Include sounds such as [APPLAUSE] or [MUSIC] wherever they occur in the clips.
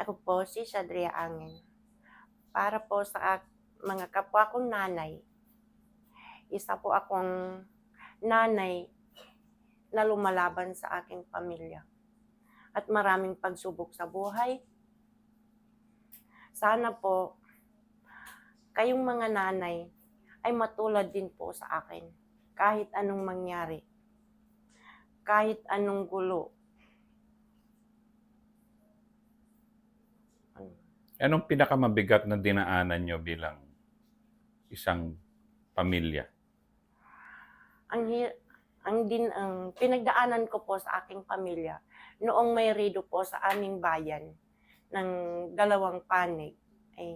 Ako po si Shadria Angin. Para po sa mga kapwa kong nanay, isa po akong nanay na lumalaban sa aking pamilya. At maraming pagsubok sa buhay. Sana po, kayong mga nanay ay matulad din po sa akin. Kahit anong mangyari. Kahit anong gulo. Anong pinakamabigat na dinaanan nyo bilang isang pamilya? ang ang din ang pinagdaanan ko po sa aking pamilya noong may redo po sa aming bayan ng dalawang panig ay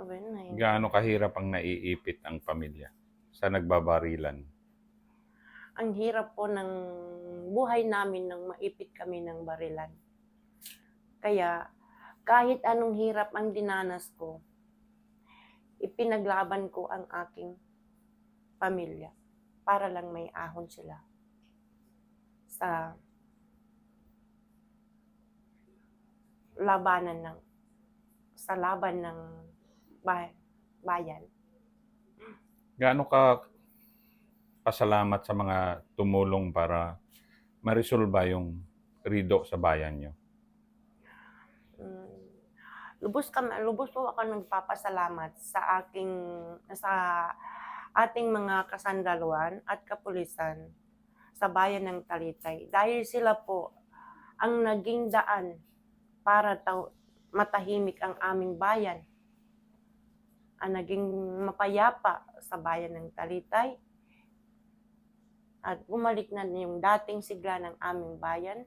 Ano? Gaano kahirap ang naiipit ang pamilya sa nagbabarilan? Ang hirap po ng buhay namin nang maipit kami ng barilan. Kaya, kahit anong hirap ang dinanas ko, ipinaglaban ko ang aking pamilya para lang may ahon sila sa labanan ng sa laban ng bay- bayan. Gaano ka pasalamat sa mga tumulong para ma-resolve yung rido sa bayan nyo? Mm, lubos ka lubos po ako nagpapasalamat sa aking sa ating mga kasandaluan at kapulisan sa bayan ng Talitay. Dahil sila po ang naging daan para taw- matahimik ang aming bayan. Ang naging mapayapa sa bayan ng Talitay at bumalik na yung dating sigla ng aming bayan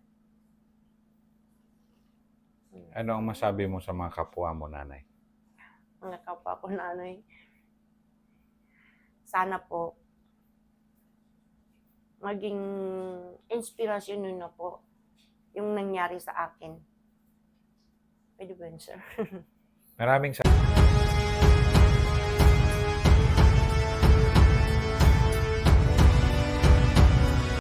Ano ang masabi mo sa mga kapwa mo, nanay? mga kapwa ko nanay. Sana po maging inspirasyon nyo na po yung nangyari sa akin. Pwede ba yun, sir? [LAUGHS] Maraming sa